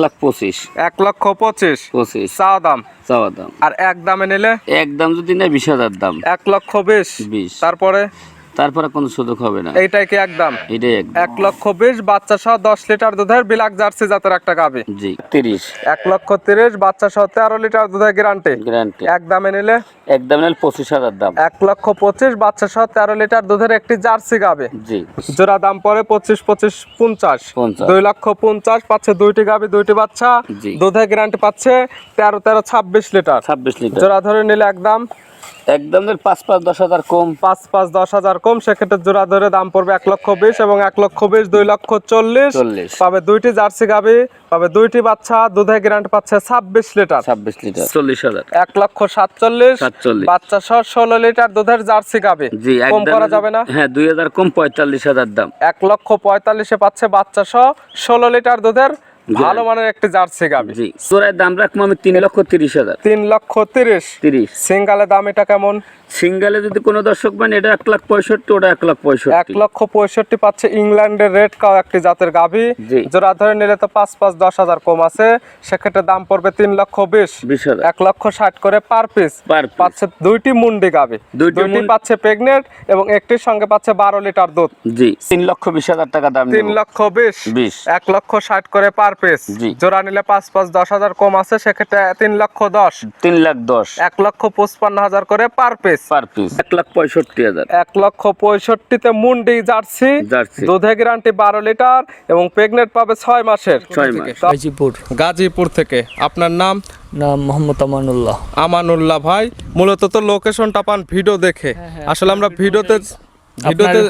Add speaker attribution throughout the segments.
Speaker 1: লাখ পঁচিশ।
Speaker 2: এক লক্ষ পঁচিশ।
Speaker 1: পঁচিশ।
Speaker 2: চা দাম?
Speaker 1: চাওয়া দাম।
Speaker 2: আর এক দামে নিলে?
Speaker 1: এক দাম যদি নেয় বিশ হাজার দাম।
Speaker 2: এক লক্ষ বিশ।
Speaker 1: বিশ।
Speaker 2: তারপরে?
Speaker 1: তারপরে কোনো সুযোগ হবে না।
Speaker 2: এটাই কি একদম?
Speaker 1: এটাই একদম।
Speaker 2: এক লক্ষ বিশ বাচ্চা সহ দশ লিটার দুধের বিলাক জার্সি জাতের একটা গাবে
Speaker 1: জি। তিরিশ।
Speaker 2: এক লক্ষ তিরিশ বাচ্চা সহ তেরো লিটার দুধের গ্যারান্টি।
Speaker 1: গ্যারান্টি।
Speaker 2: এক দামে নিলে?
Speaker 1: একদম নিলে পঁচিশ হাজার দাম।
Speaker 2: এক লক্ষ পঁচিশ বাচ্চা সহ তেরো লিটার দুধের একটি জার্সি গাবে
Speaker 1: জি।
Speaker 2: জোড়া দাম পড়ে পঁচিশ পঁচিশ পঞ্চাশ। দুই লক্ষ পঞ্চাশ পাচ্ছে দুইটি গাবে দুইটি বাচ্চা।
Speaker 1: জি।
Speaker 2: দুধের গ্যারান্টি পাচ্ছে তেরো তেরো ছাব্বিশ লিটার।
Speaker 1: ছাব্বিশ লিটার।
Speaker 2: জোড়া ধরে নিলে একদম
Speaker 1: একদম পাঁচ পাঁচ দশ হাজার কম।
Speaker 2: পাঁচ পাঁচ দশ হাজার কম সেক্ষেত্রে জোড়া ধরে দাম পড়বে এক লক্ষ বিশ এবং এক লক্ষ বিশ দুই লক্ষ চল্লিশ। পাবে দুইটি জার্সি গাবি পাবে দুইটি বাচ্চা দুধের গ্যারান্টি পাচ্ছে ছাব্বিশ লিটার।
Speaker 1: ছাব্বিশ লিটার। চল্লিশ হাজার।
Speaker 2: এক লক্ষ সাতচল্লিশ।
Speaker 1: সাতচল্লিশ।
Speaker 2: বাচ্চা সহ ষোলো লিটার দুধের জার্সি গাবি
Speaker 1: জি
Speaker 2: কম করা যাবে না?
Speaker 1: হ্যাঁ দুই হাজার কম পঁয়তাল্লিশ হাজার দাম।
Speaker 2: এক লক্ষ পঁয়তাল্লিশে পাচ্ছে বাচ্চা সহ ষোলো লিটার দুধের ভালো মানের একটা জার্সি গাবি।
Speaker 1: জি। চোরাই দাম রাখব আমি তিন লক্ষ তিরিশ হাজার।
Speaker 2: তিন লক্ষ তিরিশ।
Speaker 1: তিরিশ।
Speaker 2: সিঙ্গালের দাম এটা কেমন?
Speaker 1: সিঙ্গেলে যদি কোনো দর্শক মানে এটা এক লাখ পঁয়ষট্টি ওটা এক লাখ পঁয়ষট্টি।
Speaker 2: এক লক্ষ পঁয়ষট্টি পাচ্ছে ইংল্যান্ডের রেড কাউ একটি জাতের গাভী।
Speaker 1: জি।
Speaker 2: জোড়া ধরে নিলে তো পাঁচ পাঁচ দশ হাজার কম আছে। সেক্ষেত্রে দাম পড়বে তিন লক্ষ বিশ।
Speaker 1: বিশ হাজার।
Speaker 2: এক লক্ষ ষাট করে পার পিস। পাচ্ছে দুইটি মুন্ডি গাভি।
Speaker 1: দুইটি
Speaker 2: পাচ্ছে প্রেগনেন্ট এবং একটির সঙ্গে পাচ্ছে বারো লিটার দুধ।
Speaker 1: জি। তিন লক্ষ বিশ হাজার টাকা দাম
Speaker 2: তিন লক্ষ বিশ।
Speaker 1: বিশ।
Speaker 2: এক লক্ষ ষাট করে পার পিস।
Speaker 1: জি।
Speaker 2: জোড়া নিলে পাঁচ পাঁচ দশ হাজার কম আছে। সেক্ষেত্রে তিন লক্ষ দশ।
Speaker 1: তিন লাখ দশ।
Speaker 2: এক লক্ষ পঁচপান্ন হাজার করে পার পিস।
Speaker 1: পার পিস এক লাখ পঁয়ষট্টি হাজার।
Speaker 2: এক লক্ষ পঁয়ষট্টিতে মুন্ডি জার্সি।
Speaker 1: জার্সি।
Speaker 2: দুধে গ্যারান্টি বারো লিটার এবং প্রেগনেন্ট পাবে ছয় মাসের।
Speaker 1: ছয় মাস।
Speaker 3: গাজীপুর।
Speaker 2: গাজীপুর থেকে। আপনার নাম?
Speaker 3: নাম মোহাম্মদ আমানুল্লাহ।
Speaker 2: আমানুল্লাহ ভাই মূলত তো লোকেশনটা পান ভিডিও দেখে। আসলে আমরা ভিডিওতে ভিডিওতে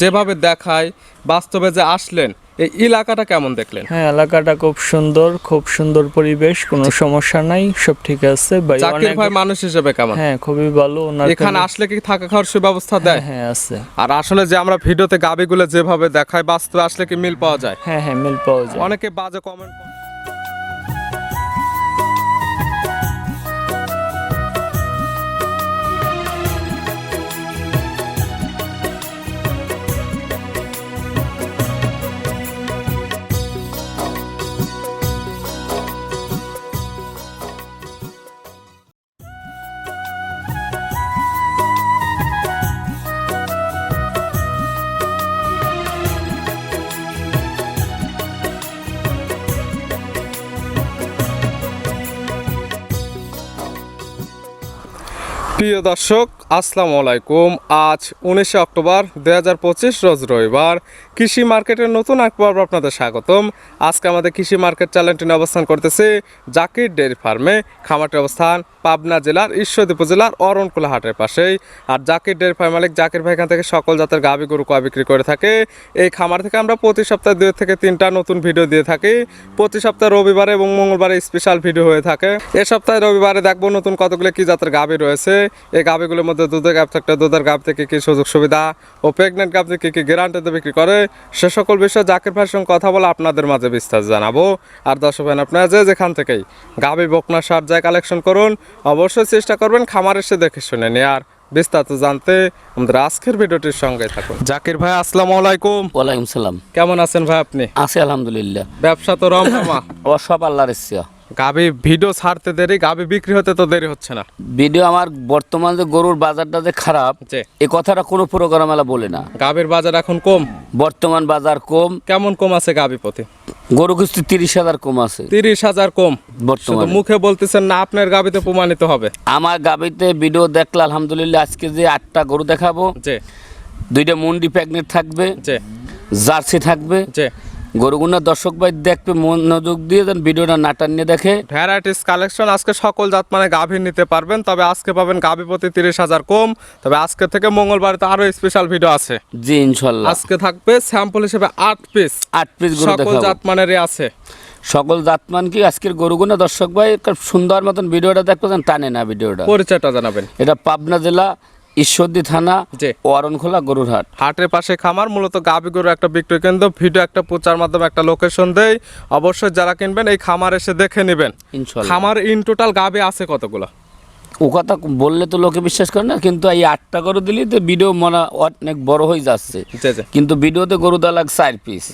Speaker 2: যেভাবে দেখাই বাস্তবে যে আসলেন এই এলাকাটা কেমন দেখলেন?
Speaker 3: হ্যাঁ এলাকাটা খুব সুন্দর খুব সুন্দর পরিবেশ কোনো সমস্যা নাই সব ঠিক আছে। ভাই
Speaker 2: জাকির ভাই মানুষ হিসেবে কেমন?
Speaker 3: হ্যাঁ খুবই ভালো ওনার
Speaker 2: এখানে আসলে কি থাকা খাওয়ার সুব্যবস্থা দেয়?
Speaker 3: হ্যাঁ হ্যাঁ আছে।
Speaker 2: আর আসলে যে আমরা ভিডিওতে গাবিগুলো যেভাবে দেখায় বাস্তবে আসলে কি মিল পাওয়া যায়?
Speaker 3: হ্যাঁ হ্যাঁ মিল পাওয়া যায়।
Speaker 2: অনেকে বাজে কমেন্ট প্রিয় দর্শক, আসসালামু আলাইকুম। আজ উনিশে অক্টোবর দু হাজার পঁচিশ, রোজ রবিবার। কৃষি মার্কেটের নতুন এক পর্ব আপনাদের স্বাগতম। আজকে আমাদের কৃষি মার্কেট চ্যানেলটি অবস্থান করতেছে জাকির ডেয়ারি ফার্মে। খামারটির অবস্থান পাবনা জেলার ঈশ্বরদী উপজেলার অরণকুলা হাটের পাশেই। আর জাকির ডেয়ারি ফার্ম মালিক জাকির ভাই এখান থেকে সকল জাতের গাভী গরু কয় বিক্রি করে থাকে। এই খামার থেকে আমরা প্রতি সপ্তাহে দুই থেকে তিনটা নতুন ভিডিও দিয়ে থাকি। প্রতি সপ্তাহে রবিবারে এবং মঙ্গলবারে স্পেশাল ভিডিও হয়ে থাকে। এ সপ্তাহে রবিবারে দেখব নতুন কতগুলো কি জাতের গাভী রয়েছে। এই গাভীগুলোর মধ্যে দুধের গাভ থাকতে, দুধের গাভ থেকে কী সুযোগ সুবিধা ও প্রেগনেন্ট গাভ থেকে কি গ্যারান্টিতে বিক্রি করে, সে সকল বিষয়ে জাকির ভাইয়ের সঙ্গে কথা বলে আপনাদের মাঝে বিস্তার জানাব। আর দর্শক ভাই, আপনারা যে যেখান থেকেই গাভী বকনা, সার যায় কালেকশন করুন অবশ্যই চেষ্টা করবেন খামার এসে দেখে শুনে নিয়ে। আর বিস্তারিত জানতে আমাদের আজকের ভিডিওটির সঙ্গে থাকুন। জাকির ভাই আসসালামু আলাইকুম।
Speaker 1: ওয়ালাইকুম সালাম।
Speaker 2: কেমন আছেন ভাই আপনি?
Speaker 1: আছি আলহামদুলিল্লাহ।
Speaker 2: ব্যবসা তো রমরমা
Speaker 1: ও সব আল্লাহর ইচ্ছা।
Speaker 2: গাভী ভিডিও ছাড়তে দেরি গাভী বিক্রি হতে তো দেরি হচ্ছে না।
Speaker 1: ভিডিও আমার বর্তমান যে গরুর বাজারটা যে খারাপ এই কথাটা কোনো প্রোগ্রাম মেলা বলে না।
Speaker 2: গাভীর বাজার এখন কম?
Speaker 1: বর্তমান বাজার কম।
Speaker 2: কেমন কম আছে গাভী প্রতি?
Speaker 1: গরু কিস্তি তিরিশ হাজার কম আছে।
Speaker 2: তিরিশ হাজার কম?
Speaker 1: বর্তমানে।
Speaker 2: মুখে বলতেছেন না আপনার গাভীতে প্রমাণিত হবে।
Speaker 1: আমার গাবিতে ভিডিও দেখলে আলহামদুলিল্লাহ আজকে যে আটটা গরু দেখাবো দুইটা মুন্ডি প্যাগনেট থাকবে জার্সি থাকবে
Speaker 2: যে
Speaker 1: গরুগুনা দর্শক ভাই দেখবে মনোযোগ দিয়ে দেন ভিডিওটা নাটান নিয়ে দেখে।
Speaker 2: ভ্যারাইটিস কালেকশন আজকে সকল জাত মানে গাভী নিতে পারবেন তবে আজকে পাবেন গাভী প্রতি তিরিশ হাজার কম। তবে আজকে থেকে মঙ্গলবার তো আরও স্পেশাল ভিডিও আছে।
Speaker 1: জি ইনশাল্লাহ।
Speaker 2: আজকে থাকবে স্যাম্পল হিসেবে আট পিস
Speaker 1: আট পিস
Speaker 2: সকল জাত মানের আছে।
Speaker 1: সকল জাতমান কি আজকের গরুগুনা দর্শক ভাই সুন্দর মতন ভিডিওটা দেখবে যেন টানে না ভিডিওটা।
Speaker 2: পরিচয়টা জানাবেন।
Speaker 1: এটা পাবনা জেলা ঈশ্বরদী থানা
Speaker 2: যে
Speaker 1: অরণখোলা গরুর হাট
Speaker 2: হাটের পাশে খামার মূলত গাভী গরু একটা বিক্রয় কেন্দ্র। ভিডিও একটা প্রচার মাধ্যমে একটা লোকেশন দেয় অবশ্যই যারা কিনবেন এই খামার এসে দেখে নেবেন। খামার ইন টোটাল গাবি আছে কতগুলো?
Speaker 1: ও কথা বললে তো লোকে বিশ্বাস করে না কিন্তু এই আটটা গরু দিলি তো ভিডিও মনে অনেক বড় হয়ে যাচ্ছে। কিন্তু ভিডিওতে গরু দেওয়া লাগে চার পিস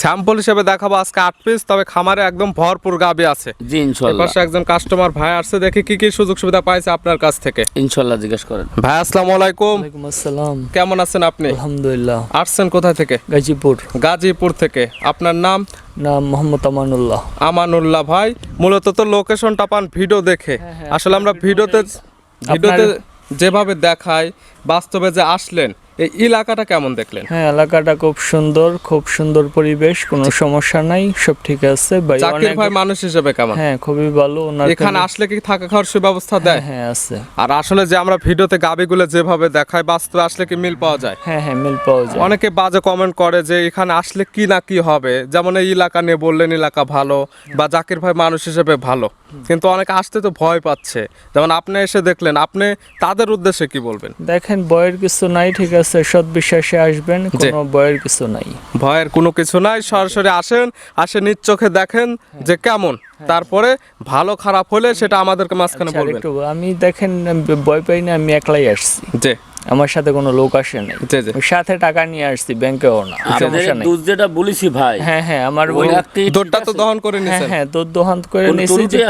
Speaker 2: স্যাম্পল হিসেবে দেখাবো আজকে আট পিস তবে খামারে একদম ভরপুর গাবি আছে।
Speaker 1: জি ইনশাল্লাহ।
Speaker 2: এপাশে একজন কাস্টমার ভাই আসছে দেখি কি কি সুযোগ সুবিধা পাইছে আপনার কাছ থেকে।
Speaker 1: ইনশাল্লাহ জিজ্ঞেস করেন।
Speaker 2: ভাই আসসালামু আলাইকুম।
Speaker 3: ওয়ালাইকুম আসসালাম।
Speaker 2: কেমন আছেন আপনি?
Speaker 3: আলহামদুলিল্লাহ।
Speaker 2: আসছেন কোথা থেকে?
Speaker 3: গাজীপুর।
Speaker 2: গাজীপুর থেকে। আপনার নাম?
Speaker 3: নাম মোহাম্মদ আমানুল্লাহ।
Speaker 2: আমানুল্লাহ ভাই মূলত তো লোকেশনটা পান ভিডিও দেখে। আসলে আমরা ভিডিওতে ভিডিওতে যেভাবে দেখাই বাস্তবে যে আসলেন এই এলাকাটা কেমন দেখলেন?
Speaker 3: হ্যাঁ এলাকাটা খুব সুন্দর খুব সুন্দর পরিবেশ কোনো সমস্যা নাই সব ঠিক আছে। ভাই
Speaker 2: ভাই মানুষ হিসেবে কেমন?
Speaker 3: হ্যাঁ খুবই ভালো ওনার
Speaker 2: এখানে আসলে কি থাকা খাওয়ার সুব্যবস্থা দেয়?
Speaker 3: হ্যাঁ আছে।
Speaker 2: আর আসলে যে আমরা ভিডিওতে গাবিগুলো যেভাবে দেখাই বাস্তবে আসলে কি মিল পাওয়া যায়?
Speaker 3: হ্যাঁ হ্যাঁ মিল পাওয়া যায়।
Speaker 2: অনেকে বাজে কমেন্ট করে যে এখানে আসলে কি না কি হবে। যেমন এই এলাকা নিয়ে বললেন এলাকা ভালো বা জাকির ভাই মানুষ হিসেবে ভালো। কিন্তু অনেকে আসতে তো ভয় পাচ্ছে। যেমন আপনি এসে দেখলেন আপনি তাদের উদ্দেশ্যে কি বলবেন?
Speaker 3: দেখেন বয়ের কিছু নাই ঠিক আছে। সৎ বিশ্বাসে আসবেন কোনো ভয়ের কিছু নাই।
Speaker 2: ভয়ের কোনো কিছু নাই সরাসরি আসেন আসে নিজ চোখে দেখেন যে কেমন। তারপরে ভালো খারাপ হলে সেটা আমাদেরকে মাঝখানে
Speaker 3: আচ্ছা,
Speaker 2: বলবেন।
Speaker 3: আমি দেখেন ভয় পাই না আমি একলাই আসছি।
Speaker 2: যে
Speaker 3: আমার সাথে কোনো লোক আসে নাই। সাথে টাকা নিয়ে আসছি ব্যাংকেও না সমস্যা নাই।
Speaker 1: দুধ যেটা বলেছি ভাই
Speaker 3: হ্যাঁ হ্যাঁ আমার
Speaker 1: ওই
Speaker 2: তো
Speaker 1: আছে।
Speaker 2: দহন করে
Speaker 3: হ্যাঁ
Speaker 2: নিছেন
Speaker 3: হ্যাঁ দুধ দোহান করে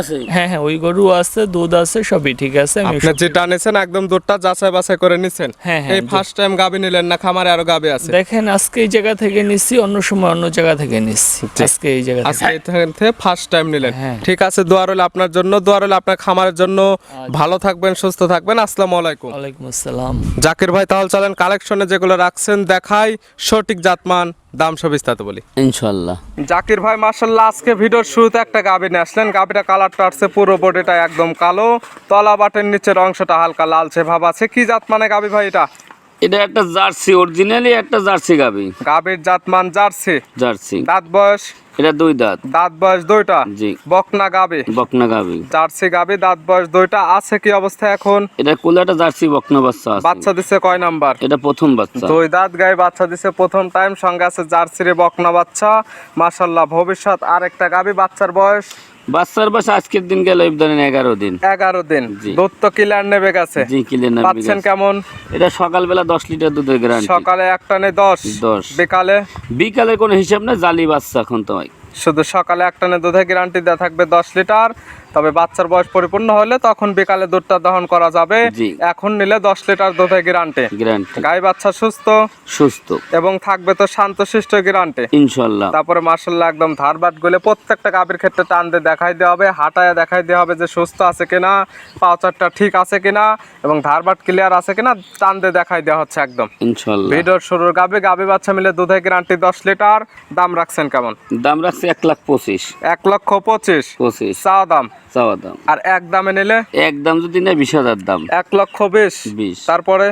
Speaker 1: আছে?
Speaker 3: হ্যাঁ হ্যাঁ ওই গরু আছে দুধ আছে সবই ঠিক আছে আমি
Speaker 2: আপনি যেটা নিছেন একদম দুধটা যাচাই বাছাই করে নিছেন?
Speaker 3: হ্যাঁ, হ্যাঁ,
Speaker 2: এই ফার্স্ট টাইম গাবি নিলেন না খামারে আরও গাবি আছে?
Speaker 3: দেখেন আজকে এই জায়গা থেকে নিচ্ছি অন্য সময় অন্য জায়গা থেকে নিচ্ছি আজকে এই জায়গা থেকে।
Speaker 2: আজকে এখান থেকে ফার্স্ট টাইম নিলেন।
Speaker 3: হ্যাঁ।
Speaker 2: ঠিক আছে দোয়া রইল আপনার জন্য দোয়া রইল আপনার খামারের জন্য। ভালো থাকবেন সুস্থ থাকবেন আসসালামু আলাইকুম।
Speaker 3: ওয়ালাইকুম আসসালাম।
Speaker 2: জাকির ভাই তাহলে চলেন কালেকশনে যেগুলো রাখছেন দেখাই সঠিক জাতমান দাম সব বিস্তারিত বলি।
Speaker 1: ইনশাল্লাহ
Speaker 2: জাকির ভাই মার্শাল্লাহ আজকে ভিডিওর শুরুতে একটা গাবি নিয়ে আসলেন। গাবিটা কালারটা আসছে পুরো বডিটা একদম কালো তলা বাটের নিচের অংশটা হালকা লালচে ভাব আছে। কি জাত মানে গাবি ভাই এটা?
Speaker 1: এটা একটা জার্সি অরিজিনালি একটা জার্সি গাবি।
Speaker 2: গাবির জাতমান জার্সি।
Speaker 1: জার্সি।
Speaker 2: দাঁত বয়স?
Speaker 1: এটা দুই দাঁত।
Speaker 2: দাঁত বয়স দুইটা?
Speaker 1: জি।
Speaker 2: বকনা গাবি?
Speaker 1: বকনা গাবি।
Speaker 2: জার্সি গাবি দাঁত বয়স দুইটা। আছে কি অবস্থা এখন?
Speaker 1: এটা কোলে একটা জার্সি বকনা বাচ্চা আছে।
Speaker 2: বাচ্চা দিছে কয় নাম্বার?
Speaker 1: এটা প্রথম বাচ্চা।
Speaker 2: দুই দাঁত গায়ে বাচ্চা দিছে প্রথম টাইম সঙ্গে আছে জার্সিরে বকনা বাচ্চা। মাশাল্লাহ ভবিষ্যৎ আরেকটা গাবি বাচ্চার বয়স?
Speaker 1: বাচ্চার বাসা আজকের দিন গেল ধরেন এগারো দিন।
Speaker 2: এগারো দিন। দুধ তো কিলার নেবে গেছে
Speaker 1: জি কিলে না
Speaker 2: পাচ্ছেন কেমন?
Speaker 1: এটা সকালবেলা দশ লিটার দুধের গ্যারান্টি
Speaker 2: সকালে এক টানে দশ
Speaker 1: দশ।
Speaker 2: বিকালে?
Speaker 1: বিকালে কোনো হিসাব না জালি বাচ্চা এখন তোমায় ভাই।
Speaker 2: শুধু সকালে একটা নে দুধের গ্যারান্টি দেওয়া থাকবে দশ লিটার। তবে বাচ্চার বয়স পরিপূর্ণ হলে তখন বিকালে দুধটা দহন করা যাবে। এখন নিলে দশ লিটার গ্যারান্টি।
Speaker 1: গ্যারান্টি।
Speaker 2: গাই বাচ্চা সুস্থ।
Speaker 1: সুস্থ।
Speaker 2: এবং থাকবে তো শান্তশিষ্ট গ্যারান্টি।
Speaker 1: ইনশাল্লাহ।
Speaker 2: তারপরে মার্শাল্লাহ একদম ধারবাট গুলে প্রত্যেকটা গাভীর ক্ষেত্রে টান দিয়ে দেখাই দেওয়া হবে হাঁটায় দেখাই দেওয়া হবে যে সুস্থ আছে কিনা পাউচারটা ঠিক আছে কিনা এবং ধার ধারবাট ক্লিয়ার আছে কিনা টান দিয়ে দেখাই দেওয়া হচ্ছে একদম।
Speaker 1: ইনশাল্লাহ।
Speaker 2: ভিডিওর শুরুর গাভী গাভী বাচ্চা মিলে দুধের গ্যারান্টি দশ লিটার। দাম রাখছেন কেমন?
Speaker 1: দাম রাখছে এক লাখ পঁচিশ।
Speaker 2: এক লক্ষ পঁচিশ।
Speaker 1: পঁচিশ।
Speaker 2: চা দাম।
Speaker 1: চাওয়া দাম।
Speaker 2: আর এক দামে নিলে?
Speaker 1: এক দাম যদি নেয় বিশ হাজার দাম।
Speaker 2: এক লক্ষ বিশ?
Speaker 1: বিশ।
Speaker 2: তারপরে?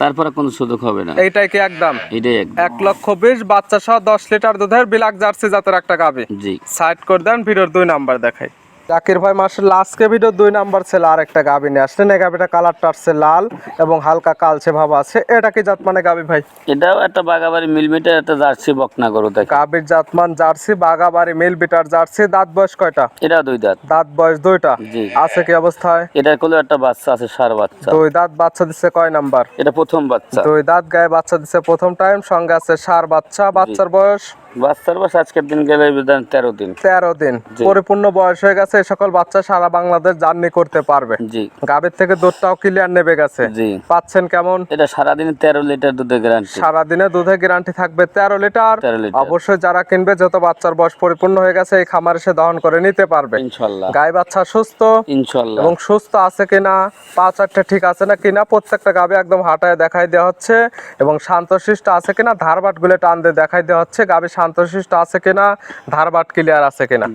Speaker 1: তারপরে কোনো সুযোগ হবে না।
Speaker 2: এইটাই কি একদম
Speaker 1: এটাই
Speaker 2: এক লক্ষ বিশ বাচ্চা সহ দশ লিটার দুধের বিলাক জার্সি জাতের একটা গাবে
Speaker 1: জি।
Speaker 2: সাইড করে দেন ভিডিওর দুই নাম্বার দেখাই। জাকির ভাই মাসের আজকে ভিডিও দুই নাম্বার ছিল আর একটা গাবি নিয়ে আসলেন। এই গাবিটা কালারটা আসছে লাল এবং হালকা কালচে ভাব আছে। এটা কি জাত মানে গাবি ভাই?
Speaker 1: এটাও একটা বাগাবাড়ি মিলমিটার একটা জার্সি বকনা গরু দেখে
Speaker 2: গাবির জাতমান জার্সি বাগাবাড়ি মিল বিটার জার্সি। দাঁত বয়স কয়টা?
Speaker 1: এটা দুই দাঁত।
Speaker 2: দাঁত বয়স দুইটা?
Speaker 1: জি।
Speaker 2: আছে কি অবস্থায়?
Speaker 1: এটার কোলে একটা বাচ্চা আছে সার বাচ্চা।
Speaker 2: দুই দাঁত বাচ্চা দিচ্ছে কয় নাম্বার?
Speaker 1: এটা প্রথম বাচ্চা।
Speaker 2: দুই দাঁত গায়ে বাচ্চা দিচ্ছে প্রথম টাইম সঙ্গে আছে সার বাচ্চা। বাচ্চার বয়স?
Speaker 1: বাচ্চার বাস আজকের দিন গেলে ধরেন তেরো দিন।
Speaker 2: তেরো দিন। পরিপূর্ণ বয়স হয়ে গেছে সকল বাচ্চা সারা বাংলাদেশ জার্নি করতে পারবে।
Speaker 1: জি।
Speaker 2: গাবির থেকে দুধটাও ক্লিয়ার নেবে গেছে।
Speaker 1: জি।
Speaker 2: পাচ্ছেন কেমন?
Speaker 1: এটা সারাদিনে তেরো লিটার দুধের গ্যারান্টি
Speaker 2: সারাদিনে দুধের গ্যারান্টি থাকবে তেরো লিটার। অবশ্যই যারা কিনবে যত বাচ্চার বয়স পরিপূর্ণ হয়ে গেছে এই খামার এসে দহন করে নিতে পারবে।
Speaker 1: ইনশাল্লাহ।
Speaker 2: গাই বাচ্চা সুস্থ
Speaker 1: ইনশাল্লাহ।
Speaker 2: এবং সুস্থ আছে কিনা পা চারটে ঠিক আছে না কিনা প্রত্যেকটা গাবে একদম হাঁটায় দেখাই দেওয়া হচ্ছে এবং শান্তশিষ্ট আছে কিনা ধারবাটগুলো টান দিয়ে দেখাই দেওয়া হচ্ছে। গাবে শান্তশিষ্ট আছে কিনা ধারবাট ক্লিয়ার আছে কিনা।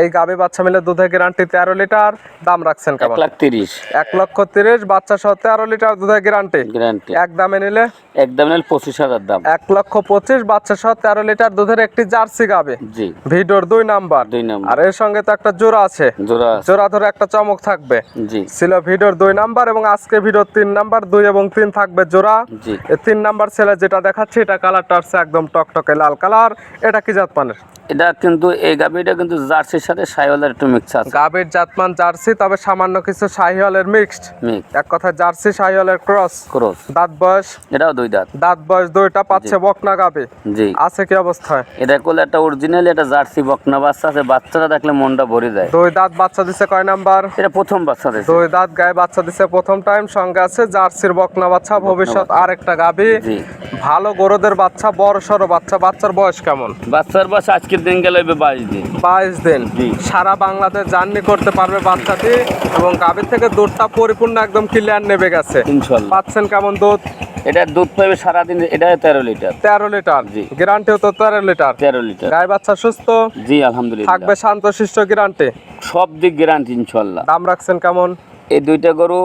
Speaker 2: এই গাবে বাচ্চা মিলে দুধের গ্যারান্টি তেরো লিটার দাম রাখছেন কেমন?
Speaker 1: লাখ তিরিশ।
Speaker 2: এক লক্ষ তিরিশ বাচ্চা সহ তেরো লিটার দুধের গ্যারান্টি
Speaker 1: গ্যারান্টি
Speaker 2: এক দামে নিলে?
Speaker 1: একদম নিলে পঁচিশ হাজার দাম।
Speaker 2: এক লক্ষ পঁচিশ বাচ্চা সহ তেরো লিটার দুধের একটি জার্সি গাবে
Speaker 1: জি।
Speaker 2: ভিডিওর দুই নাম্বার।
Speaker 1: দুই নম্বর।
Speaker 2: আর এর সঙ্গে তো একটা জোড়া আছে।
Speaker 1: জোড়া।
Speaker 2: জোড়া ধরে একটা চমক থাকবে।
Speaker 1: জি।
Speaker 2: ছিল ভিডিওর দুই নাম্বার এবং আজকে ভিডিওর তিন নাম্বার দুই এবং তিন থাকবে জোড়া।
Speaker 1: জি।
Speaker 2: তিন নাম্বার ছেলে যেটা দেখাচ্ছে এটা কালারটা আসছে একদম টকটকে লাল কালার এটা কি জাত মানের
Speaker 1: এটা কিন্তু এই গাভিটা কিন্তু জার্সির সাথে সাইওয়ালের একটু মিক্স আছে।
Speaker 2: গাভীর জাতমান জার্সি তবে সামান্য কিছু শাহিওয়ালের মিক্সড
Speaker 1: মিক্স
Speaker 2: এক কথায় জার্সি শাহিওয়ালের ক্রস
Speaker 1: ক্রস
Speaker 2: দাঁত বয়স?
Speaker 1: এটাও দুই দাঁত।
Speaker 2: দাঁত বয়স দুইটা পাচ্ছে বকনা গাভী।
Speaker 1: জি।
Speaker 2: আছে কি অবস্থায়?
Speaker 1: এটা করলে একটা অরিজিনাল এটা জার্সি বকনা বাচ্চা আছে বাচ্চাটা দেখলে মনটা ভরে যায়।
Speaker 2: দুই দাঁত বাচ্চা দিছে কয় নাম্বার?
Speaker 1: এটা প্রথম বাচ্চা দিয়েছে
Speaker 2: দুই দাঁত গায়ে বাচ্চা দিছে প্রথম টাইম সঙ্গে আছে জার্সির বকনা বাচ্চা ভবিষ্যৎ আর একটা গাভী।
Speaker 1: জি।
Speaker 2: ভালো গরুদের বাচ্চা বড় সড়ো বাচ্চা বাচ্চার বয়স কেমন?
Speaker 1: বাচ্চার বয়স আজকের দিন গেলে বাইশ দিন।
Speaker 2: বাইশ দিন।
Speaker 1: জি।
Speaker 2: সারা বাংলাদেশ জার্নি করতে পারবে বাচ্চাটি এবং গাভীর থেকে দুধটা পরিপূর্ণ একদম ক্লিয়ার নেবে গেছে।
Speaker 1: ইনশাল্লাহ।
Speaker 2: পাচ্ছেন কেমন দুধ?
Speaker 1: এটা দুধ পাবে সারাদিন এটা তেরো লিটার।
Speaker 2: তেরো লিটার।
Speaker 1: জি।
Speaker 2: গ্যারান্টিও তো তেরো লিটার।
Speaker 1: তেরো লিটার।
Speaker 2: গায়ে বাচ্চা সুস্থ?
Speaker 1: জি আলহামদুলিল্লাহ।
Speaker 2: থাকবে শান্তশিষ্ট গ্যারান্টি?
Speaker 1: সব দিক গ্যারান্টি ইনশাল্লাহ।
Speaker 2: দাম রাখছেন কেমন?
Speaker 1: এই দুইটা গরু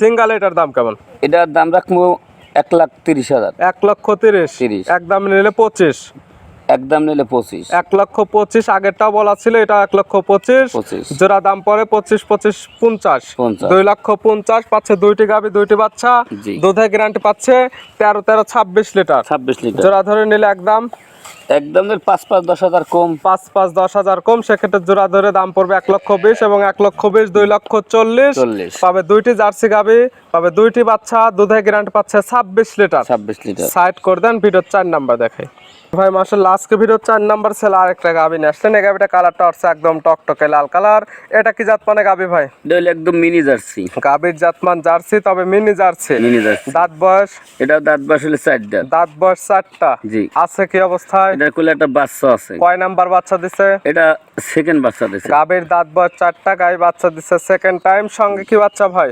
Speaker 2: সিঙ্গাল এটার দাম কেমন?
Speaker 1: এটার দাম রাখব এক লাখ তিরিশ হাজার।
Speaker 2: এক লক্ষ তিরিশ।
Speaker 1: তিরিশ।
Speaker 2: একদম নিলে পঁচিশ।
Speaker 1: একদম নিলে পঁচিশ।
Speaker 2: এক লক্ষ পঁচিশ আগেরটা বলা ছিল এটা এক লক্ষ পঁচিশ।
Speaker 1: পঁচিশ।
Speaker 2: জোড়া দাম পরে পঁচিশ পঁচিশ পঞ্চাশ। দুই লক্ষ পঞ্চাশ পাচ্ছে দুইটি গাভি দুইটি বাচ্চা। দুধে গ্যারান্টি পাচ্ছে তেরো তেরো ছাব্বিশ লিটার।
Speaker 1: ছাব্বিশ লিটার।
Speaker 2: জোড়া ধরে নিলে একদম
Speaker 1: একদম পাঁচ পাঁচ দশ হাজার কম।
Speaker 2: পাঁচ পাঁচ দশ হাজার কম সেক্ষেত্রে জোড়া ধরে দাম পড়বে এক লক্ষ বিশ এবং এক লক্ষ বিশ দুই লক্ষ চল্লিশ। পাবে দুইটি জার্সি গাভি পাবে দুইটি বাচ্চা দুধের গ্যারান্টি পাচ্ছে ছাব্বিশ লিটার।
Speaker 1: ছাব্বিশ লিটার।
Speaker 2: সাইড করে দেন ভিডিওর চার নাম্বার দেখাই। ভাই মাসের লাস্টকে ভিডিওর চার নাম্বার ছিল আরেকটা গাভি নিয়ে আসলেন। এই গাভিটা কালারটা হচ্ছে একদম টকটকে লাল কালার। এটা কি জাতমানে গাভি ভাই?
Speaker 1: এটা একদম মিনি জার্সি।
Speaker 2: গাভীর জাতমান জার্সি তবে মিনি জার্সি।
Speaker 1: Mini jersey.
Speaker 2: দাঁত বয়স?
Speaker 1: এটা দাঁত বাস হলে চার দাঁত
Speaker 2: দাঁত বয়স চারটা।
Speaker 1: জি।
Speaker 2: আছে কি অবস্থায়?
Speaker 1: এটার কোলে একটা বাচ্চা আছে।
Speaker 2: কয় নাম্বার বাচ্চা দিছে?
Speaker 1: এটা সেকেন্ড বাচ্চা দিছে।
Speaker 2: গাবের দাঁত বয়স চারটা গায়ে বাচ্চা দিছে সেকেন্ড টাইম সঙ্গে কি বাচ্চা ভাই?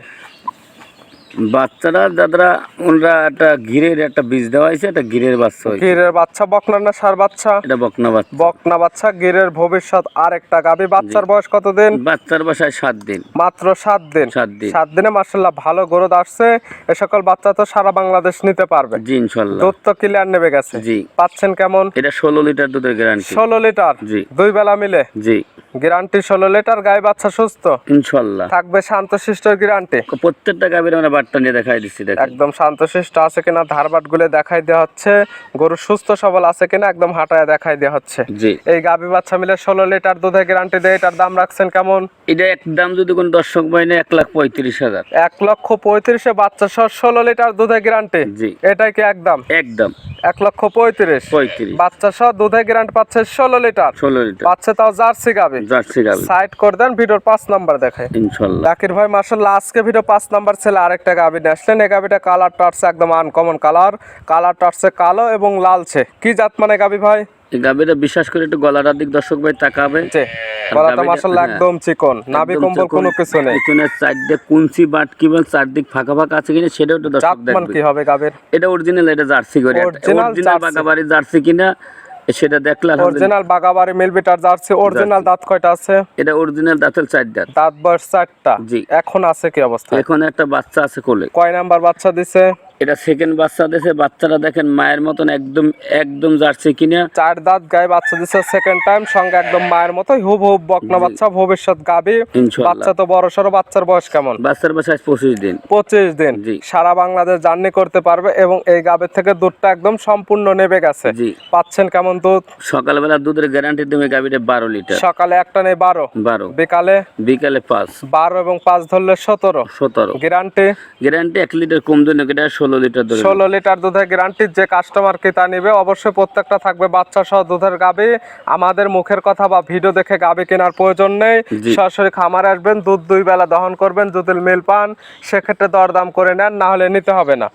Speaker 1: বাচ্চারা দাদারা ওনারা একটা গিরের একটা বীজ দেওয়া হয়েছে একটা গিরের বাচ্চা হয়েছে।
Speaker 2: গিরের বাচ্চা বকনা না সার বাচ্চা?
Speaker 1: এটা বকনা বাচ্চা।
Speaker 2: বকনা বাচ্চা গিরের ভবিষ্যৎ আর একটা গাভী। বাচ্চার বয়স কতদিন?
Speaker 1: বাচ্চার বাসায় সাত দিন।
Speaker 2: মাত্র সাত দিন।
Speaker 1: সাত দিন।
Speaker 2: সাত দিনে মার্শাল্লাহ ভালো গরুদ আসছে। এ সকল বাচ্চা তো সারা বাংলাদেশ নিতে পারবে।
Speaker 1: জি ইনশাল্লাহ
Speaker 2: দুধ তো ক্লিয়ার নেবে গেছে।
Speaker 1: জি।
Speaker 2: পাচ্ছেন কেমন?
Speaker 1: এটা ষোলো লিটার দুধের গ্যারান্টি
Speaker 2: ষোলো লিটার।
Speaker 1: জি।
Speaker 2: দুই বেলা মিলে?
Speaker 1: জি।
Speaker 2: গ্যারান্টি ষোলো লিটার গায়ে বাচ্চা সুস্থ?
Speaker 1: ইনশাল্লাহ।
Speaker 2: থাকবে শান্ত শান্তশিষ্ট গ্যারান্টি?
Speaker 1: প্রত্যেকটা গাভীর আমরা বাট্টা নিয়ে দেখাই দিচ্ছি
Speaker 2: একদম শান্তশিষ্ট আছে কিনা ধারবাটগুলো দেখাই দেওয়া হচ্ছে। গরু সুস্থ সবল আছে কিনা একদম হাঁটায় দেখাই দেওয়া হচ্ছে।
Speaker 1: জি।
Speaker 2: এই গাভী বাচ্চা মিলে ষোলো লিটার দুধের গ্যারান্টি দেয় এটার দাম রাখছেন কেমন?
Speaker 1: এটা একদম যদি কোন দর্শক নেয় এক লাখ পঁয়ত্রিশ হাজার।
Speaker 2: এক লক্ষ পঁয়ত্রিশে বাচ্চা সহ ষোলো লিটার দুধের গ্যারান্টি?
Speaker 1: জি।
Speaker 2: এটাই কি একদম
Speaker 1: একদম
Speaker 2: এক লক্ষ পঁয়ত্রিশ।
Speaker 1: পঁয়ত্রিশ।
Speaker 2: বাচ্চা সহ দুধের গ্যারান্টি পাচ্ছে ষোলো লিটার।
Speaker 1: ষোলো লিটার।
Speaker 2: পাচ্ছে তাও জার্সি গাভী।
Speaker 1: জার্সি গাভী
Speaker 2: সাইড করে দেন ভিডিওর পাঁচ নাম্বার দেখায়
Speaker 1: ইনশাল্লাহ।
Speaker 2: জাকির ভাই মার্শাল্লাহ আজকে ভিডিও পাঁচ নাম্বার ছেলে আরেকটা গাভি নিয়ে আসলেন। এই গাভিটা কালারটা আসছে একদম আনকমন কালার কালারটা আসছে কালো এবং লালছে কি জাত মানে গাভি ভাই?
Speaker 1: এই গাভীটা বিশ্বাস করে একটু গলাটার দিক দর্শক ভাই তাকাবে।
Speaker 2: গলাটা
Speaker 1: গাভীটা- হ্যাঁ।
Speaker 2: একদম চিকন। নাভি কম্বল কোনো কিছু নেই।
Speaker 1: পিছনের চারদিক কুঞ্চি বাট কি বল চারদিক ফাঁকা ফাঁকা আছে কিনা সেটাও একটু দর্শক দেখবে।
Speaker 2: কি হবে গাভির?
Speaker 1: এটা অরিজিনাল এটা জার্সি করে। অরিজিনাল বাগাবাড়ি জার্সি কিনা। সেটা দেখলে
Speaker 2: অরিজিনাল বাগাবাড়ি মিলবিটার জার্সি অরিজিনাল দাঁত কয়টা আছে?
Speaker 1: এটা অরিজিনাল দাঁতের চার দাঁত
Speaker 2: দাঁত বয়স চারটা।
Speaker 1: জি।
Speaker 2: এখন আছে কি অবস্থা?
Speaker 1: এখন একটা বাচ্চা আছে কোলে।
Speaker 2: কয় নাম্বার বাচ্চা দিছে?
Speaker 1: এটা সেকেন্ড বাচ্চা দিয়েছে বাচ্চারা দেখেন মায়ের মতন একদম একদম জার্সি কিনা।
Speaker 2: চার দাঁত গায়ে বাচ্চা দিছে সেকেন্ড টাইম সঙ্গে একদম মায়ের মতোই হুব হুব বকনা বাচ্চা ভবিষ্যৎ
Speaker 1: ইনশাল্লাহ।
Speaker 2: বাচ্চা তো বড় সড়ো বাচ্চার বয়স কেমন?
Speaker 1: বাচ্চার বাসায় পঁচিশ দিন।
Speaker 2: পঁচিশ দিন। সারা বাংলাদেশ জার্নি করতে পারবে এবং এই গাবের থেকে দুধটা একদম সম্পূর্ণ নেবে গেছে। পাচ্ছেন কেমন দুধ?
Speaker 1: সকালবেলা দুধের গ্যারান্টি দেবে গাভীটা বারো লিটার
Speaker 2: সকালে একটা নেই বারো।
Speaker 1: বারো।
Speaker 2: বিকালে?
Speaker 1: বিকালে পাঁচ।
Speaker 2: বারো এবং পাঁচ ধরলে সতেরো।
Speaker 1: সতেরো।
Speaker 2: গ্যারান্টি
Speaker 1: গ্যারান্টি এক লিটার কম দিন এটা ষোলো লিটার
Speaker 2: ষোলো লিটার দুধের গ্যারান্টি যে কাস্টমার তা নিবে অবশ্যই প্রত্যেকটা থাকবে বাচ্চা সহ দুধের গাবি। আমাদের মুখের কথা বা ভিডিও দেখে গাবি কেনার প্রয়োজন নেই। সরাসরি খামারে আসবেন দুধ দুই বেলা দহন করবেন যদি মিল পান সেক্ষেত্রে দরদাম করে নেন না হলে নিতে হবে না।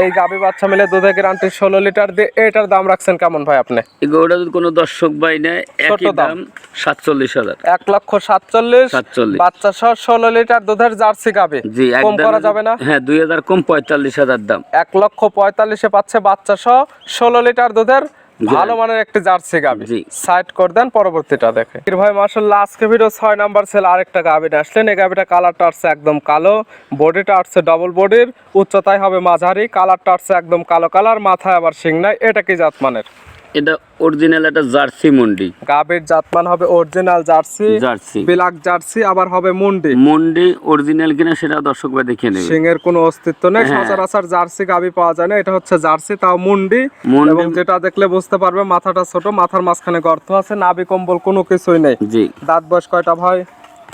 Speaker 2: এই গাবি বাচ্চা মিলে দুধের গ্যারান্টি ষোলো লিটার দিয়ে এটার দাম রাখছেন কেমন ভাই আপনি?
Speaker 1: গরুটা যদি কোনো দর্শক নেয় একই
Speaker 2: ছোট দাম।
Speaker 1: সাতচল্লিশ হাজার।
Speaker 2: এক লক্ষ সাতচল্লিশ।
Speaker 1: সাতচল্লিশ।
Speaker 2: বাচ্চা সহ ষোলো লিটার দুধের জার্সি গাবি। কম করা যাবে না?
Speaker 1: হ্যাঁ দুই হাজার কম পঁয়তাল্লিশ হাজার দাম।
Speaker 2: এক লক্ষ পঁয়তাল্লিশে পাচ্ছে বাচ্চা সহ ষোলো লিটার দুধের ভালো মানের একটি জার্সি গাবি। সাইড করে দেন পরবর্তীটা দেখে। এর ভাই মার্শাল্লাহ আজকে ভিডিও ছয় নাম্বার ছেলে আরেকটা গাবি আসলেন। এই গাবিটা কালারটা আসছে একদম কালো। বডিটা আসছে ডবল বডির উচ্চতায় হবে মাঝারি। কালারটা আসছে একদম কালো কালার। মাথায় আবার শিং নাই। এটা কি জাত মানের?
Speaker 1: এটা অরিজিনাল একটা জার্সি মন্ডি।
Speaker 2: গাভীর জাতমান হবে original jersey
Speaker 1: jersey.
Speaker 2: Black jersey আবার হবে মুন্ডি।
Speaker 1: মন্ডি অরিজিনাল কিনা সেটা দর্শক ভাই দেখে নেবে।
Speaker 2: সিংয়ের কোনো অস্তিত্ব নেই
Speaker 1: হ্যাঁ।
Speaker 2: সচরাচর জার্সি গাভী পাওয়া যায় না এটা হচ্ছে জার্সি তাও মুন্ডি।
Speaker 1: মুন্ডি।
Speaker 2: এবং যেটা দেখলে বুঝতে পারবে মাথাটা ছোট মাথার মাঝখানে গর্ত আছে নাভি কম্বল কোনো কিছুই নেই।
Speaker 1: জি।
Speaker 2: দাঁত বয়স কয়টা ভাই?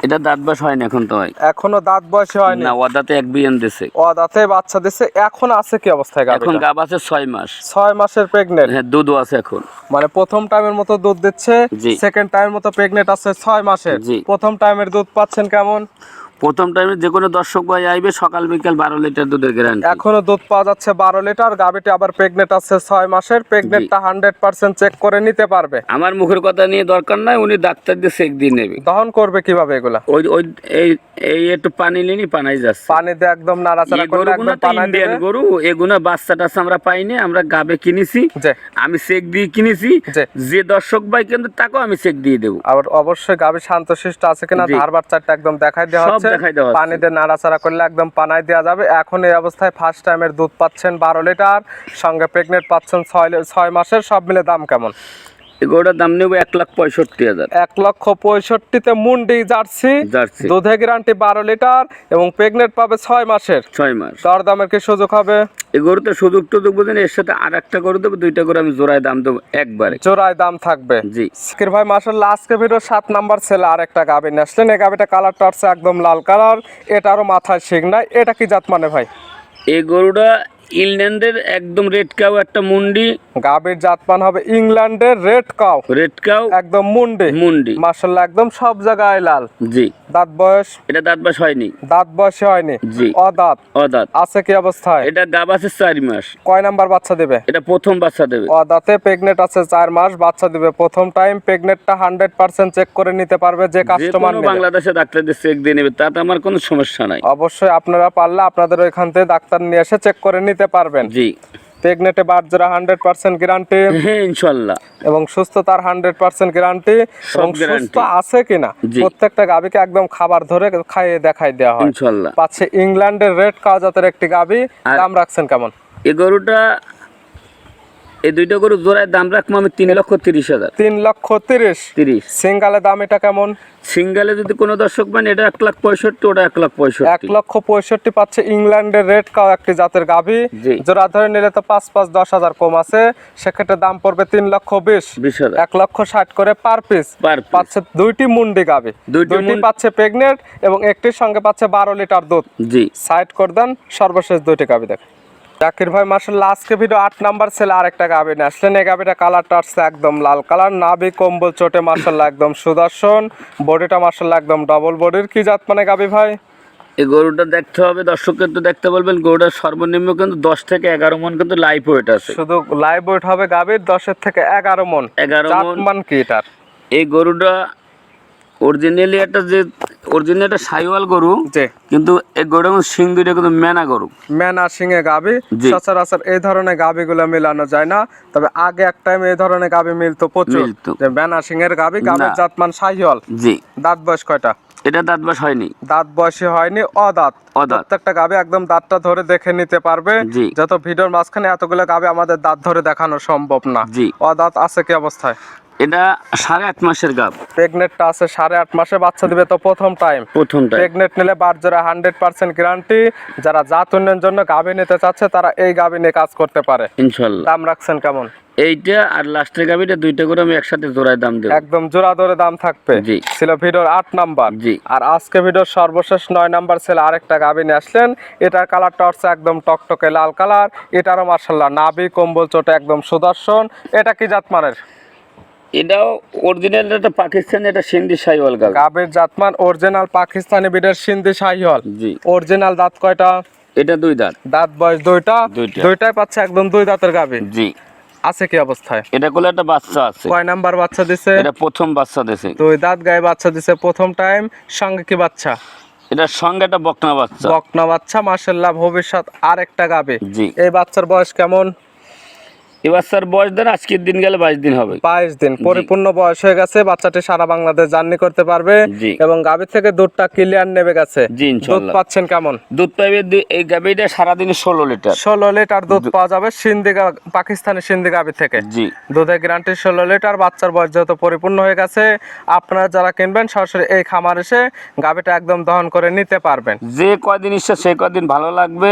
Speaker 1: এটা দাঁত বয়স হয়নি এখন তো
Speaker 2: এখনও দাঁত বয়স হয়নি।
Speaker 1: না ওদাতে এক বিয়ান দিছে।
Speaker 2: ওদাতে বাচ্চা দিছে এখন আছে কি অবস্থায়
Speaker 1: এখন গাভ আছে ছয় মাস।
Speaker 2: ছয় মাসের প্রেগনেন্ট
Speaker 1: হ্যাঁ দুধও আছে এখন।
Speaker 2: মানে প্রথম টাইমের মতো দুধ দিচ্ছে। সেকেন্ড টাইমের মতো প্রেগনেন্ট আছে ছয় মাসের।
Speaker 1: জি।
Speaker 2: প্রথম টাইমের দুধ পাচ্ছেন কেমন?
Speaker 1: প্রথম টাইমে যে কোনো দর্শক ভাই আইবে সকাল বিকাল বারো লিটার দুধের গ্যারান্টি
Speaker 2: এখনও দুধ পাওয়া যাচ্ছে বারো লিটার গাভীটি আবার প্রেগনেন্ট আছে ছয় মাসের। প্রেগনেন্টটা হান্ড্রেড পার্সেন্ট চেক করে নিতে পারবে।
Speaker 1: আমার মুখের কথা নিয়ে দরকার নাই উনি ডাক্তার দিয়ে চেক দিয়ে নেবে।
Speaker 2: দহন করবে কীভাবে এগুলা?
Speaker 1: ওই ওই এই এই একটু পানি নিনি পানাই যাচ্ছে।
Speaker 2: পানি দিয়ে একদম নাড়াচাড়া
Speaker 1: গরুগুলো
Speaker 2: একদম
Speaker 1: তো
Speaker 2: পানায়
Speaker 1: গরু এগুলো বাচ্চা টাচ্চা আমরা পাইনি আমরা গাবে কিনেছি। আমি চেক দিয়ে কিনেছি
Speaker 2: যে।
Speaker 1: দর্শক ভাই কিন্তু তাকেও আমি চেক দিয়ে দেবো।
Speaker 2: আবার অবশ্যই গাভী শান্তশিষ্ট আছে কিনা। ধার বাচ্চাটা একদম দেখাই দেওয়া হচ্ছে।
Speaker 1: দেখাই দেওয়া হচ্ছে।
Speaker 2: পানি দিয়ে নাড়াচাড়া করলে একদম পানায় দেওয়া যাবে। এখন এই অবস্থায় ফার্স্ট টাইমের দুধ পাচ্ছেন বারো লিটার। সঙ্গে প্রেগনেন্ট পাচ্ছেন ছয় ছয় মাসের সব মিলে দাম কেমন?
Speaker 1: গরুটার দাম নেব এক লাখ পঁয়ষট্টি হাজার।
Speaker 2: এক লক্ষ পঁয়ষট্টিতে মুন্ডি জার্সি
Speaker 1: জার্সি।
Speaker 2: দুধে গ্যারান্টি বারো লিটার এবং প্রেগনেন্ট পাবে ছয় মাসের।
Speaker 1: ছয় মাস।
Speaker 2: দর দামের কি সুযোগ হবে?
Speaker 1: এই গরুতে সুযোগ টুযোগ বুঝেন এর সাথে আর একটা গরু দেবো দুইটা করে আমি জোড়ায় দাম দেবো একবারে।
Speaker 2: জোড়ায় দাম থাকবে।
Speaker 1: জি।
Speaker 2: সাকির ভাই মাসাল্লাহ আজকে ভিডিও সাত নাম্বার ছেলে আর একটা গাভি নিয়ে আসলেন। এই গাভিটা কালারটা হচ্ছে একদম লাল কালার এটারও মাথায় শিং নাই এটা কি জাত মানে ভাই?
Speaker 1: এই গরুটা ইংল্যান্ডের একদম রেড কাউ একটা মুন্ডি।
Speaker 2: গাভীর জাতমান হবে ইংল্যান্ডের রেড কাউ।
Speaker 1: Red cow.
Speaker 2: একদম মুন্ডি।
Speaker 1: মুন্ডি।
Speaker 2: মাসাল্লাহ একদম সব জায়গায় লাল।
Speaker 1: জি।
Speaker 2: দাঁত বয়স?
Speaker 1: এটা দাঁত বাস হয়নি।
Speaker 2: দাঁত বয়সে হয়নি?
Speaker 1: জি।
Speaker 2: অদাঁত?
Speaker 1: অদাঁত।
Speaker 2: আছে কি অবস্থায়?
Speaker 1: এটা গাব আছে চার মাস।
Speaker 2: কয় নাম্বার বাচ্চা দেবে?
Speaker 1: এটা প্রথম বাচ্চা দেবে।
Speaker 2: অদাতে প্রেগনেন্ট আছে চার মাস বাচ্চা দিবে। প্রথম টাইম প্রেগনেন্টটা হান্ড্রেড পার্সেন্ট চেক করে নিতে পারবে যে কাস্টমার
Speaker 1: বাংলাদেশে ডাক্তারদের চেক দিয়ে নেবে তাতে আমার কোনো সমস্যা নাই।
Speaker 2: অবশ্যই আপনারা পারলে আপনাদের ওইখান থেকে ডাক্তার নিয়ে এসে চেক করে নিতে পারবেন।
Speaker 1: জি।
Speaker 2: প্রেগনেন্টে বাচ্চারা হান্ড্রেড পার্সেন্ট গ্যারান্টি
Speaker 1: হ্যাঁ ইনশাল্লাহ।
Speaker 2: এবং সুস্থতার হান্ড্রেড পার্সেন্ট গ্যারান্টি এবং সুস্থ আছে কিনা প্রত্যেকটা গাবিকে একদম খাবার ধরে খাইয়ে দেখাই দেওয়া হয়।
Speaker 1: ইনশাল্লাহ।
Speaker 2: পাচ্ছে ইংল্যান্ডের রেড কাজাতের একটি
Speaker 1: গাভী
Speaker 2: দাম রাখছেন কেমন?
Speaker 1: এই গরুটা এই দুইটা গরু জোড়ায় দাম রাখব আমি তিন লক্ষ তিরিশ হাজার।
Speaker 2: তিন লক্ষ তিরিশ।
Speaker 1: তিরিশ।
Speaker 2: সিঙ্গালে দাম এটা কেমন?
Speaker 1: সিঙ্গেলে যদি কোনো দর্শক এটা এক লাখ পঁয়ষট্টি ওটা এক লাখ
Speaker 2: এক লক্ষ পঁয়ষট্টি পাচ্ছে ইংল্যান্ডের রেড কাউ একটি জাতের গাভি। জোড়া ধরে নিলে তো পাঁচ পাঁচ দশ হাজার কম আছে। সেক্ষেত্রে দাম পড়বে তিন লক্ষ বিশ।
Speaker 1: বিশ হাজার।
Speaker 2: এক লক্ষ ষাট করে পার পিস। পাচ্ছে দুইটি মুন্ডি গাভি।
Speaker 1: দুইটি
Speaker 2: দুইটি পাচ্ছে প্রেগনেন্ট এবং একটির সঙ্গে পাচ্ছে বারো লিটার দুধ।
Speaker 1: জি।
Speaker 2: সাইড করে দেন সর্বশেষ দুইটি গাভি দেখ জাকির ভাই মার্শাল্লাহ আজকে ভিডিও আট নাম্বার ছেলে আরেকটা গাভি নিয়ে আসলেন। এই গাভিটা কালারটা আসছে একদম লাল। কালার নাভি কম্বল চোটে মার্শাল্লাহ একদম সুদর্শন। বডিটা মার্শাল্লাহ একদম ডবল বডির কি জাত মানে গাভি ভাই?
Speaker 1: এই গরুটা দেখতে হবে দর্শককে তো দেখতে বলবেন গরুটার সর্বনিম্ন কিন্তু দশ থেকে এগারো মন কিন্তু লাইফ ওয়েট আছে।
Speaker 2: শুধু লাইভ ওয়েট হবে গাভির দশের থেকে এগারো মন।
Speaker 1: এগারো মন।
Speaker 2: মান কি এটার?
Speaker 1: এই গরুটা অরিজিনালি একটা যে অরিজিনাল একটা সাইওয়াল গরু কিন্তু এই কিন্তু সিং দুইটা কিন্তু মেনা গরু। জি।
Speaker 2: সচরাচর এই ধরনের মেলানো যায় না। তবে আগে এক টাইম এই ধরনের গাভি মিলতো প্রচুর। যে
Speaker 1: না।
Speaker 2: জাতমান সাহিওয়াল
Speaker 1: জি।
Speaker 2: দাঁত বয়স কয়টা?
Speaker 1: এটা দাঁত বাস হয়নি।
Speaker 2: দাঁত বয়সে হয়নি অদাঁত।
Speaker 1: অদাঁত।
Speaker 2: প্রত্যেকটা গাভি একদম দাঁতটা ধরে দেখে নিতে পারবে।
Speaker 1: জি।
Speaker 2: যত ভিডিওর মাঝখানে এতগুলো গাভি আমাদের দাঁত ধরে দেখানো সম্ভব না।
Speaker 1: জি।
Speaker 2: অদাঁত আছে কি অবস্থায়?
Speaker 1: এটা সাড়ে আট মাসের গাব
Speaker 2: প্রেগনেন্টটা আছে সাড়ে আট মাসে বাচ্চা দিবে তো প্রথম টাইম
Speaker 1: প্রথমটা
Speaker 2: প্রেগনেন্ট নিলে বাচ্চারা হান্ড্রেড পার্সেন্ট গ্যারান্টি যারা জাত উন্নয়নের জন্য গাভি নিতে চাচ্ছে তারা এই গাভি নিয়ে কাজ করতে পারে।
Speaker 1: ইনশাল্লাহ।
Speaker 2: দাম রাখছেন কেমন?
Speaker 1: এইটা আর লাস্টের গাবিটা দুইটা করে আমি একসাথে জোড়ায় দাম দেবো।
Speaker 2: একদম জোড়া ধরে দাম থাকবে।
Speaker 1: জি।
Speaker 2: ছিল ভিডিওর আট নাম্বার।
Speaker 1: জি।
Speaker 2: আর আজকে ভিডিওর সর্বশেষ নয় নাম্বার ছিল আরেকটা গাভি নিয়ে আসলেন। এটার কালারটা হচ্ছে একদম টকটকে লাল কালার এটারও মার্শাল্লাহ নাভি কম্বল চোটে একদম সুদর্শন। এটা কি জাতমানের
Speaker 1: এটাও অরিজিনাল একটা পাকিস্তানি এটা সিন্ধি সাইওয়াল গাব।
Speaker 2: গাভীর জাতমান অরিজিনাল পাকিস্তানি বিডের সিন্ধি শাহিওয়াল
Speaker 1: জি।
Speaker 2: অরিজিনাল দাঁত কয়টা?
Speaker 1: এটা দুই দাঁত।
Speaker 2: দাঁত বয়স দুইটা।
Speaker 1: দুইটা।
Speaker 2: দুইটাই পাচ্ছে একদম দুই দাঁতের গাভী
Speaker 1: জি।
Speaker 2: আছে কি অবস্থায়?
Speaker 1: এটা কোলে একটা বাচ্চা আছে।
Speaker 2: কয় নাম্বার বাচ্চা দিছে?
Speaker 1: এটা প্রথম বাচ্চা দেশে
Speaker 2: দুই দাঁত গায়ে বাচ্চা দিছে প্রথম টাইম। সঙ্গে কি বাচ্চা?
Speaker 1: এটার সঙ্গে একটা বকনা বাচ্চা।
Speaker 2: বকনা বাচ্চা মার্শাল্লাহ ভবিষ্যৎ আর একটা গাবে।
Speaker 1: জি।
Speaker 2: এই বাচ্চার বয়স কেমন?
Speaker 1: এবার স্যার বয়স দেন আজকের দিন গেলে বাইশ দিন হবে।
Speaker 2: বাইশ দিন পরিপূর্ণ বয়স হয়ে গেছে বাচ্চাটি সারা বাংলাদেশ জার্নি করতে পারবে এবং গাভী থেকে দুধটা ক্লিয়ার নেবে গেছে দুধ পাচ্ছেন কেমন?
Speaker 1: দুধ দুই- এই গাবিটা সারাদিনে ষোলো লিটার।
Speaker 2: ষোলো লিটার দুধ পাওয়া যাবে সিন্ধি গা- পাকিস্তানি সিন্ধি গাভী থেকে।
Speaker 1: জি।
Speaker 2: দুধের গ্যারান্টি ষোলো লিটার বাচ্চার বয়স যেহেতু পরিপূর্ণ হয়ে গেছে আপনারা যারা কিনবেন সরাসরি এই খামার এসে গাভীটা একদম দহন করে নিতে পারবেন।
Speaker 1: যে কয়দিন ইচ্ছা সে কয়দিন ভালো লাগবে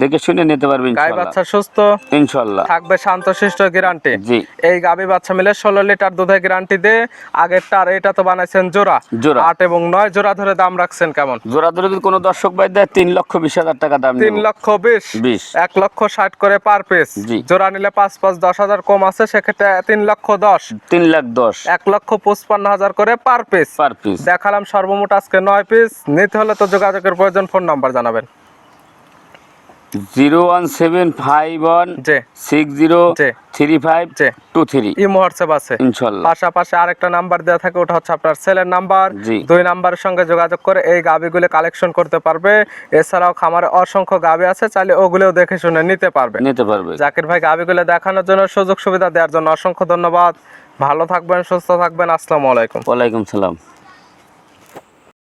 Speaker 1: দেখে শুনে নিতে পারবে
Speaker 2: গাই বাচ্চা সুস্থ
Speaker 1: ইনশাল্লাহ।
Speaker 2: থাকবে শান্তশিষ্ট গ্যারান্টি
Speaker 1: জি।
Speaker 2: এই গাভী বাচ্চা মিলে ষোলো লিটার দুধের গ্যারান্টি দিয়ে আগেরটা আর এটা তো বানাইছেন জোড়া।
Speaker 1: জোড়া।
Speaker 2: আট এবং নয় জোড়া ধরে দাম রাখছেন কেমন?
Speaker 1: জোড়া ধরে যদি কোনো দর্শক ভাই দেয় তিন লক্ষ বিশ হাজার টাকা দাম
Speaker 2: তিন লক্ষ বিশ।
Speaker 1: বিশ।
Speaker 2: এক লক্ষ ষাট করে পার পিস
Speaker 1: জি।
Speaker 2: জোড়া নিলে পাঁচ পাঁচ দশ হাজার কম আছে সেক্ষেত্রে তিন লক্ষ দশ।
Speaker 1: তিন লাখ দশ।
Speaker 2: এক লক্ষ পঁচপান্ন হাজার করে পার পিস
Speaker 1: পার পিস
Speaker 2: দেখালাম সর্বমোট আজকে নয় পিস নিতে হলে তো যোগাযোগের প্রয়োজন ফোন নাম্বার জানাবেন।
Speaker 1: Zero one seven five one six zero three five two three.
Speaker 2: Imo WhatsApp আছে
Speaker 1: ইনশাল্লাহ।
Speaker 2: পাশাপাশি আরেকটা নাম্বার দেওয়া থাকে ওটা হচ্ছে আপনার সেলের নাম্বার। দুই নাম্বারের সঙ্গে যোগাযোগ করে এই গাবিগুলো কালেকশন করতে পারবে। এছাড়াও খামারে অসংখ্য গাবি আছে চাইলে ওগুলোও দেখে শুনে নিতে পারবে।
Speaker 1: নিতে পারবে।
Speaker 2: জাকির ভাই গাবিগুলো দেখানোর জন্য সুযোগ সুবিধা দেওয়ার জন্য অসংখ্য ধন্যবাদ। ভালো থাকবেন সুস্থ থাকবেন। আসসালামু আলাইকুম।
Speaker 1: ওয়ালাইকুম সালাম।